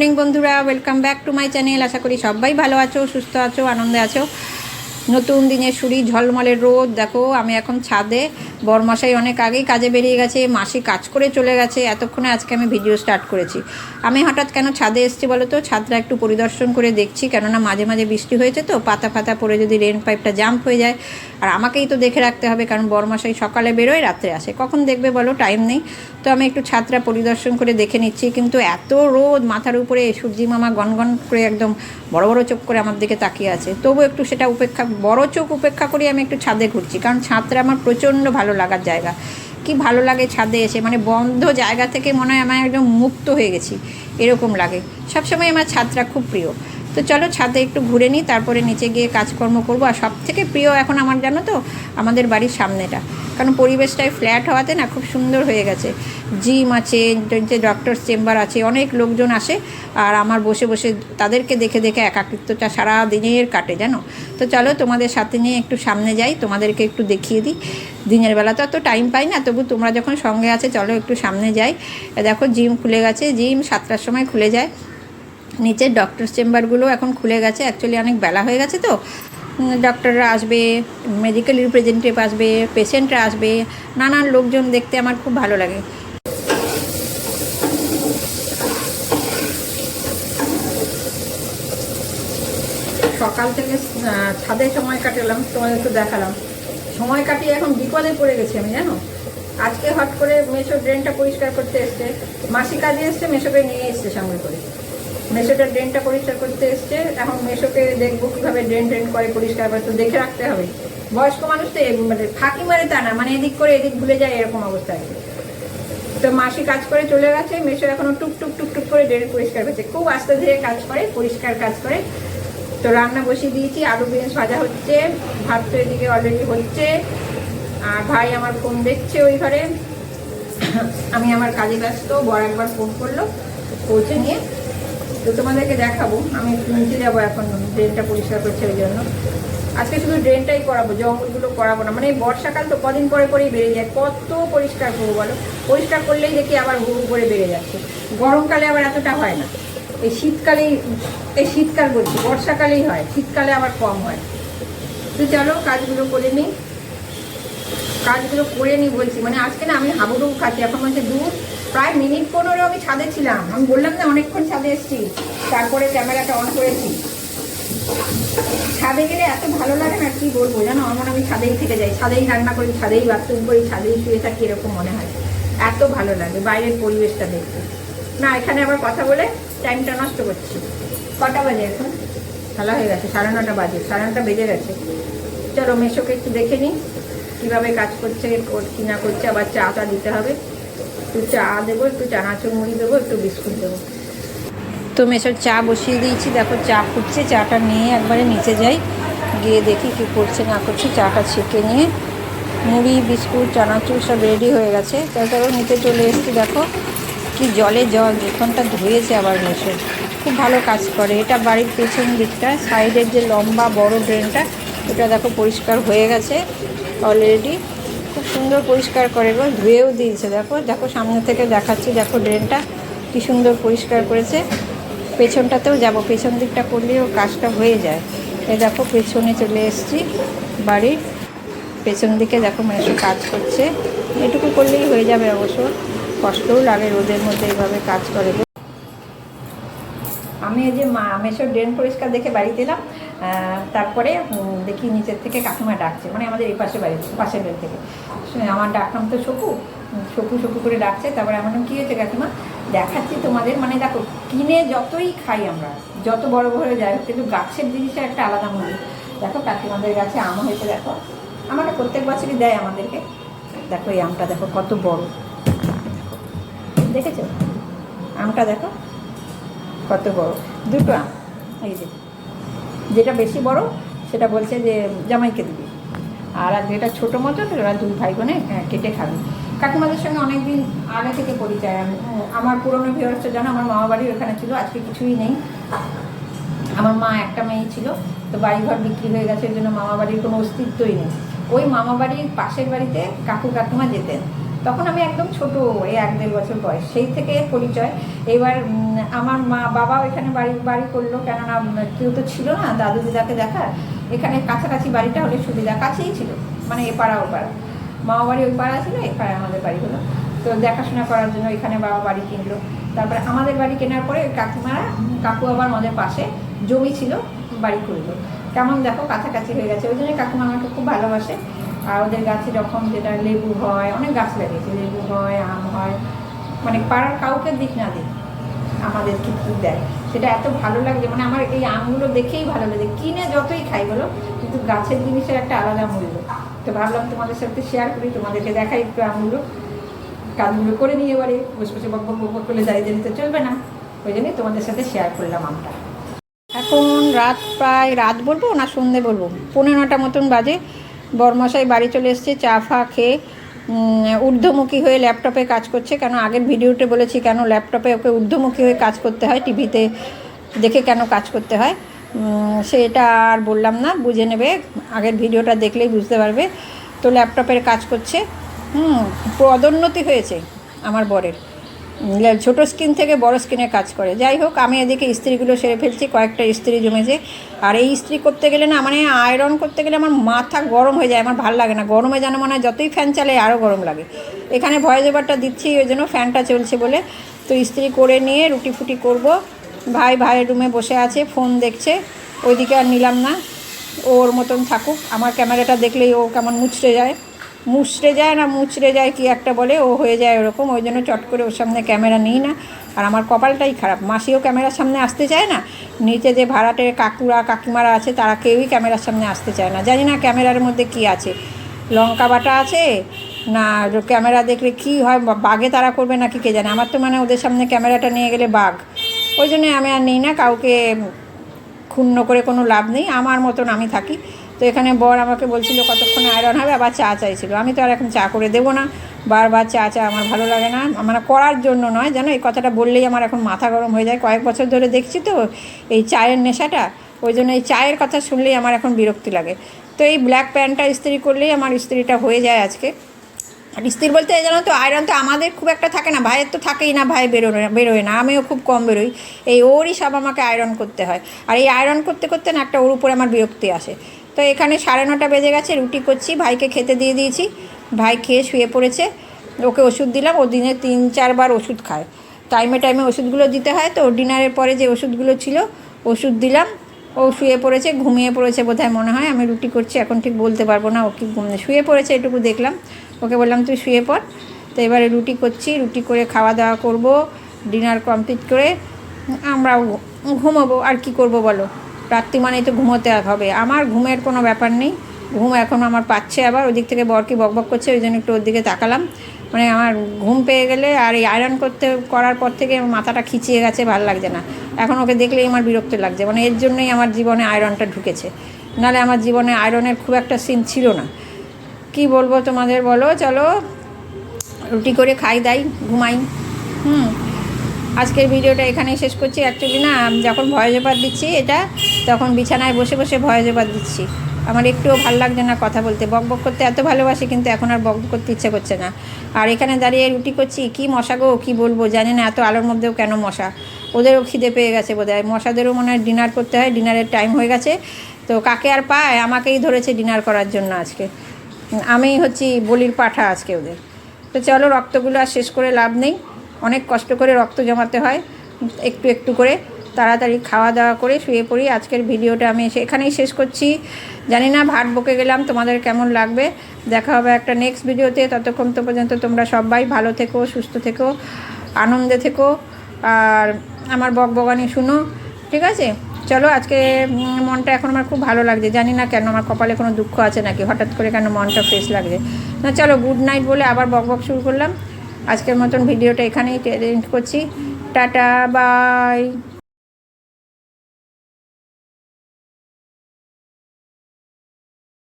Morning বন্ধুরা welcome back to my channel আশা করি সবাই ভালো আছো, সুস্থ আছো, আনন্দে আছো। নতুন দিনের শুরি ঝলমলের রোদ, দেখো আমি এখন ছাদে। বরমশাই অনেক আগেই কাজে বেরিয়ে গেছে, মাসি কাজ করে চলে গেছে, এতক্ষণে আজকে আমি ভিডিও স্টার্ট করেছি। আমি হঠাৎ কেন ছাদে এসেছি বলো তো? ছাদটা একটু পরিদর্শন করে দেখছি, কেননা মাঝে মাঝে বৃষ্টি হয়েছে তো, পাতা ফাতা পরে যদি রেন পাইপটা জাম্প হয়ে যায়। আর আমাকেই তো দেখে রাখতে হবে, কারণ বরমশাই সকালে বেরোয়, রাত্রে আসে। কখন দেখবে বলো? টাইম নেই। তো আমি একটু ছাদটা পরিদর্শন করে দেখে নিচ্ছি, কিন্তু এত রোদ মাথার উপরে, সূর্যি মামা গনগন করে একদম বড় বড় চোখ করে আমার দিকে তাকিয়ে আছে। তবু একটু সেটা উপেক্ষা বড় চোখ উপেক্ষা করি আমি একটু ছাদে ঘুরছি, কারণ ছাদটা আমার প্রচণ্ড ভালো লাগার জায়গা। কি ভালো লাগে ছাদে এসে মানে বন্ধ জায়গা থেকে মনে হয় আমার একদম মুক্ত হয়ে গেছি, এরকম লাগে। সবসময় আমার ছাদটা খুব প্রিয়। তো চলো ছাদে একটু ঘুরে নিই, তারপরে নিচে গিয়ে কাজকর্ম করব। আর সব থেকে প্রিয় এখন আমার জানো তো, আমাদের বাড়ির সামনেটা। কারণ পরিবেশটাই ফ্ল্যাট হওয়াতে না খুব সুন্দর হয়ে গেছে। জিম আছে, যে ডক্টর চেম্বার আছে, অনেক লোকজন আসে, আর আমার বসে বসে তাদেরকে দেখে দেখে একাকিত্বটা সারা দিনের কাটে, জানো? তো চলো তোমাদের সাথে নিয়ে একটু সামনে যাই, তোমাদেরকে একটু দেখিয়ে দিই। দিনের বেলা তো অত টাইম পাই না, তবু তোমরা যখন সঙ্গে আছে, চলো একটু সামনে যাই। দেখো জিম খুলে গেছে জিম সাতটার সময় খুলে যায়। নিচের ডক্টর চেম্বারগুলো এখন খুলে গেছে। অ্যাকচুয়ালি অনেক বেলা হয়ে গেছে তো। ডক্টররা আসবে মেডিকেল রিপ্রেজেন্টেটিভ আসবে পেশেন্টরা আসবে, নানান লোকজন দেখতে আমার খুব ভালো লাগে। সকাল থেকে ছাদে সময় কাটালাম, তোমাদের একটু দেখালাম। সময় কাটিয়ে এখন বিপদে পড়ে গেছি আমি, জানো? আজকে হট করে মেশো ড্রেনটা পরিষ্কার করতে এসছে মাসি কাজে এসছে, মেশোকে নিয়ে এসছে সঙ্গে করে। মেশোটা ড্রেনটা পরিষ্কার করতে এসছে। এখন মেশোকে দেখব কীভাবে ড্রেন ড্রেন করে পরিষ্কার করে তো দেখে রাখতে হবে। বয়স্ক মানুষ তো মানে ফাঁকি মারে তা না মানে এদিক করে এদিক ভুলে যায় এরকম অবস্থা। আছে তো মাসি কাজ করে চলে গেছে মেশো এখনও টুক টুক টুক টুক করে ড্রেন পরিষ্কার করছে। খুব আস্তে ধীরে কাজ করে, পরিষ্কার কাজ করে। তো রান্না বসিয়ে দিয়েছি, আলু বিনস ভাজা হচ্ছে, ভাত তো এদিকে অলরেডি হচ্ছে। আর ভাই আমার ফোন দেখছে ওই ঘরে। আমি আমার কাজে ব্যস্ত বড় একবার ফোন করল, পৌঁছে নিয়ে তো তোমাদেরকে দেখাবো। আমি নিচে যাব এখন, ড্রেনটা পরিষ্কার করছে ওই জন্য। আজকে শুধু ড্রেনটাই করাবো, জঙ্গলগুলো করাবো না। মানে বর্ষাকাল তো কদিন পরে পরেই বেড়ে যায়। কত পরিষ্কার করব বলো? পরিষ্কার করলেই দেখি আবার হুড়ু করে বেড়ে যাচ্ছে। গরমকালে আবার এতটা হয় না। এই শীতকালেই, এই শীতকাল বলছি, বর্ষাকালেই হয়। শীতকালে আবার কম হয়। তো চলো, কাজগুলো করে নিই। কাজগুলো করে নিই বলছি। মানে আজকে না আমি হাবুডুবু খাচ্ছি। এখন বলছে দূর প্রায় মিনিট পনেরো আমি ছাদে ছিলাম। আমি বললাম না অনেকক্ষণ ছাদে এসেছি। তারপরে ক্যামেরাটা অন করেছি। ছাদে গেলে এত ভালো লাগে না, কি বলব? জানো আমার আমি ছাদেই থেকে যাই। ছাদেই রান্না করি, ছাদেই বাথরুম করি, ছাদেই শুয়ে থাকি, এরকম মনে হয়। এত ভালো লাগে বাইরের পরিবেশটা দেখতে। না, এখানে আবার কথা বলে টাইমটা নষ্ট করছি। কটা বাজে এখন? ভালো হয়ে গেছে, সাড়ে নটা বাজে, সাড়ে নটা বেজে গেছে। চলো মেশোকে একটু দেখে নিই, কীভাবে কাজ করছে কি না করছে, আবার চা চাটা দিতে হবে। একটু চা দেবো, একটু চানাচুর মুড়ি দেবো, একটু বিস্কুট দেবো। তো মেশোর চা বসিয়ে দিয়েছি, দেখো চা ফুটছে, চাটা নিয়ে একবারে নিচে যাই, গিয়ে দেখি কি করছে, না করছে, চাটা ছেঁকে নিয়ে মুড়ি, বিস্কুট, চানাচুর সব রেডি হয়ে গেছে। তারপরে নিচে চলে এসেছি, দেখো কি জলে জল যেখানটা ধুয়েছে আবার মেশো। খুব ভালো কাজ করে, এটা বাড়ির পেছন দিকটা, সাইডের যে লম্বা বড় ড্রেনটা ওটা দেখো পরিষ্কার হয়ে গেছে অলরেডি সুন্দর পরিষ্কার করে গো ধুয়েও দিয়েছে। দেখো দেখো সামনে থেকে দেখাচ্ছি, দেখো ড্রেনটা কি সুন্দর পরিষ্কার করেছে। পেছনটাতেও যাব, পেছন দিকটা করলেও কাজটা হয়ে যায়। এ দেখো, পেছনে চলে এসেছি বাড়ির। পেছন দিকে দেখো মেশো কাজ করছে। এটুকু করলেই হয়ে যাবে অবশ্য। কষ্টও লাগে রোদের মধ্যে এভাবে কাজ করে। আমি এই যে মা মেশোর ড্রেন পরিষ্কার দেখে বাড়িতে এলাম। তারপরে দেখি নিচের থেকে কাকিমা ডাকছে মানে আমাদের এই পাশে বাড়ি পাশের বাড়ি থেকে। আমার ডাকনাম তো উম, শকু শকু করে ডাকছে তারপরে আমার নাম কী হয়েছে কাকিমা? দেখাচ্ছি তোমাদের মানে দেখো কিনে যতই খাই আমরা যত বড় বড় যায় কিন্তু গাছের জিনিসের একটা আলাদা মূল্য। দেখো কাকিমাদের গাছে আম হয়েছে দেখো। আমাকে প্রত্যেক বছরই দেয় আমাদেরকে। দেখো এই আমটা দেখো কত বড়। দেখেছ? আমটা দেখো কত বড়। দুটো আম এই যে। যেটা বেশি বড়, সেটা বলছে যে জামাইকে দিবি। আর যেটা ছোটো মতো ওরা দুই ভাই বোনে কেটে খাবে। কাকিমাদের সঙ্গে অনেক দিন আগে থেকে পরিচয়, আমি, আমার পুরনো ভিউয়ার্সটা জানো, আমার মামা বাড়ি ওখানে ছিল, আজকে কিছুই নেই। আমার মা একটা মেয়ে ছিল, তো বাড়িঘর বিক্রি হয়ে গেছে, ওই জন্য মামা বাড়ির কোনো অস্তিত্বই নেই। ওই মামা বাড়ির পাশের বাড়িতে কাকু কাকিমা যেতেন। তখন আমি একদম ছোট, এই এক দেড় বছর বয়স, সেই থেকে পরিচয়। এবার আমার মা, বাবাও এখানে বাড়ি বাড়ি করল, কেননা কেউ তো ছিল না, দাদু দিদাকে দেখার এখানে কাছাকাছি বাড়িটা হলে সুবিধা, কাছেই ছিল মানে এপাড়া ওপাড়া মামা বাড়ি ওই পাড়া ছিল এপাড়া আমাদের বাড়ি হলো। তো দেখাশোনা করার জন্য এখানে বাবা বাড়ি কিনলো। তারপরে আমাদের বাড়ি কেনার পরে কাকিমারা, কাকু আবার আমাদের পাশে জমি ছিল, বাড়ি করল। কেমন দেখো, কাছাকাছি হয়ে গেছে। ওই জন্য কাকিমা আমাকে খুব ভালোবাসে। আর ওদের গাছে যখন যেটা লেবু হয়, অনেক গাছ লাগিয়েছে, লেবু হয়, আম হয় মানে পাড়ার কাউকে দিক না দিক, আমাদের কি কি দেয়। সেটা এত ভালো লাগে মানে আমার এই আমগুলো দেখেই ভালো লাগে। কিনে যতই খাই বলো, কিন্তু গাছের জিনিসের একটা আলাদা মূল্য। তো ভাবলাম তোমাদের সাথে শেয়ার করি, তোমাদেরকে দেখাই একটু আমগুলো। কাজগুলো করে নিয়ে এবারে বসে বসে বক বক বক করলে দাঁড়িয়ে দিতে চলবে না। ওই জন্যই তোমাদের সাথে শেয়ার করলাম আমটা। এখন রাত প্রায়, রাত বলব না সন্ধে বলব? পনেরো নটা মতন বাজে। বরমশাই বাড়ি চলে এসছে, চা ফা খেয়ে ঊর্ধ্বমুখী হয়ে ল্যাপটপে কাজ করছে। কেন আগের ভিডিওতে বলেছি কেন ল্যাপটপে ওকে ঊর্ধ্বমুখী হয়ে কাজ করতে হয়, টিভিতে দেখে কেন কাজ করতে হয়? সেটা আর বললাম না, বুঝে নেবে, আগের ভিডিওটা দেখলেই বুঝতে পারবে। তো ল্যাপটপের কাজ করছে। হুম, পদোন্নতি হয়েছে আমার বরের। ছোট স্ক্রিন থেকে বড় স্ক্রিনে কাজ করে। যাই হোক, আমি এদিকে ইস্ত্রিগুলো সেরে ফেলছি, কয়েকটা ইস্ত্রি জমেছে। আর এই ইস্ত্রি করতে গেলে না মানে আয়রন করতে গেলে আমার মাথা গরম হয়ে যায়, আমার ভালো লাগে না। গরমে যেন মনে হয় যতই ফ্যান চালে আরও গরম লাগে। এখানে ভয়েস ওভারটা দিচ্ছি, ওই জন্য ফ্যানটা চলছে বলে। তো ইস্ত্রি করে নিয়ে রুটি ফুটি করব। ভাই ভাইয়ের রুমে বসে আছে, ফোন দেখছে। ওইদিকে আর নিলাম না। ওর মতন থাকুক। আমার ক্যামেরাটা দেখলেই ও কেমন মুচড়ে যায়। মুচড়ে যায় না, মুচড়ে যায়, কি একটা বলে, ও হয়ে যায় ওরকম। ওই জন্য চট করে ওর সামনে ক্যামেরা নিই না। আর আমার কপালটাই খারাপ। মাসিও ক্যামেরার সামনে আসতে চায় না। নিচে যে ভাড়াটে কাকুরা, কাকিমারা আছে, তারা কেউই ক্যামেরার সামনে আসতে চায় না। জানি না ক্যামেরার মধ্যে কি আছে। লঙ্কা বাটা আছে? না, ক্যামেরা দেখলে কি হয়? বাঘে তারা করবে নাকি কে জানে? আমার তো মানে ওদের সামনে ক্যামেরাটা নিয়ে গেলে বাঘ। ওই জন্য আমি আর নিই না। কাউকে ক্ষুণ্ণ করে কোনো লাভ নেই। আমার মতন আমি থাকি। তো এখানে বর আমাকে বলছিল কতক্ষণ আয়রন হবে, আবার চা চাইছিল। আমি তো আর এখন চা করে দেবো না। বারবার চা চা আমার ভালো লাগে না। আমার করার জন্য নয়, জানো? এই কথাটা বললেই আমার এখন মাথা গরম হয়ে যায়। কয়েক বছর ধরে দেখছি তো এই চায়ের নেশাটা। ওই জন্য এই চায়ের কথা শুনলেই আমার এখন বিরক্তি লাগে। তো এই ব্ল্যাক প্যান্টটা ইস্ত্রি করলেই আমার ইস্ত্রিটা হয়ে যায় আজকে। আর ইস্ত্রি বলতে, জানো তো আয়রন তো আমাদের খুব একটা থাকে না। ভাইয়ের তো থাকেই না, ভাই বেরোয় বেরোয় না। আমিও খুব কম বেরোই। এই ওরই সব আমাকে আয়রন করতে হয়। আর এই আয়রন করতে করতে না একটা ওর উপরে আমার বিরক্তি আসে। তো এখানে সাড়ে নটা বেজে গেছে, রুটি করছি, ভাইকে খেতে দিয়ে দিয়েছি। ভাই খেয়ে শুয়ে পড়েছে। ওকে ওষুধ দিলাম, ও দিনে তিন চারবার ওষুধ খায়। টাইমে টাইমে ওষুধগুলো দিতে হয়, তো ডিনারের পরে যে ওষুধগুলো ছিল, ওষুধ দিলাম। ও শুয়ে পড়েছে, ঘুমিয়ে পড়েছে বোধহয় মনে হয়। আমি রুটি করছি, এখন ঠিক বলতে পারব না ও কি শুয়ে পড়েছে এটুকু দেখলাম। ওকে বললাম, তুই শুয়ে পড়। তো এবারে রুটি করছি, রুটি করে খাওয়া দাওয়া করব ডিনার কমপ্লিট করে আমরা ঘুমোবো। আর কি করব বলো? রাত্রি মানেই তো ঘুমোতে হবে। আমার ঘুমের কোনো ব্যাপার নেই। ঘুম এখন আমার পাচ্ছে আবার, ওদিক থেকে বরকি বকবক করছে, ওই জন্য একটু ওর দিকে তাকালাম। মানে আমার ঘুম পেয়ে গেলে আর এই আয়রন করতে, করার পর থেকে মাথাটা খিচিয়ে গেছে, ভালো লাগছে না। এখন ওকে দেখলেই আমার বিরক্ত লাগছে। মানে এর জন্যই আমার জীবনে আয়রনটা ঢুকেছে। নাহলে আমার জীবনে আয়রনের খুব একটা সিন ছিল না। কি বলব তোমাদের বলো? চলো, রুটি করে খাই, দাই, ঘুমাই। হুম। আজকের ভিডিওটা এখানেই শেষ করছি। অ্যাকচুয়ালি না, যখন ভয়েস ওভার দিচ্ছি, এটা তখন বিছানায় বসে বসে ভয়েস ওভার দিচ্ছি। আমার একটুও ভালো লাগছে না কথা বলতে। বক বক করতে এত ভালোবাসি, কিন্তু এখন আর বক করতে ইচ্ছে করছে না। আর এখানে দাঁড়িয়ে রুটি করছি, কি মশা গো, কী বলব, জানি না, এত আলোর মধ্যেও কেন মশা? ওদেরও খিদে পেয়ে গেছে বোধ হয় মশাদেরও মনে হয় ডিনার করতে হয়, ডিনারের টাইম হয়ে গেছে। তো কাকে আর পায়? আমাকেই ধরেছে ডিনার করার জন্য আজকে। আমি হচ্ছি বলির পাঠা আজকে ওদের। তো চলো রক্তগুলো আর শেষ করে লাভ নেই। অনেক কষ্ট করে রক্ত জমাতে হয়, একটু একটু করে। তাড়াতাড়ি খাওয়া দাওয়া করে শুয়ে পড়ি। আজকের ভিডিওটা আমি এখানেই শেষ করছি। জানি না, ভাট বকে গেলাম, তোমাদের কেমন লাগবে? দেখা হবে একটা নেক্সট ভিডিওতে। ততক্ষণ তো পর্যন্ত তোমরা সবাই ভালো থেকো, সুস্থ থেকো, আনন্দে থেকো। আর আমার বক বগানি শুনো, ঠিক আছে? চলো, আজকে মনটা এখন আমার খুব ভালো লাগছে। জানি না কেন আমার কপালে কোনো দুঃখ আছে নাকি? হঠাৎ করে কেন মনটা ফ্রেশ লাগছে? না, চলো গুড নাইট বলে আবার বক বক শুরু করলাম। আজকের মতন ভিডিওটা এখানেই করছি। Tata bye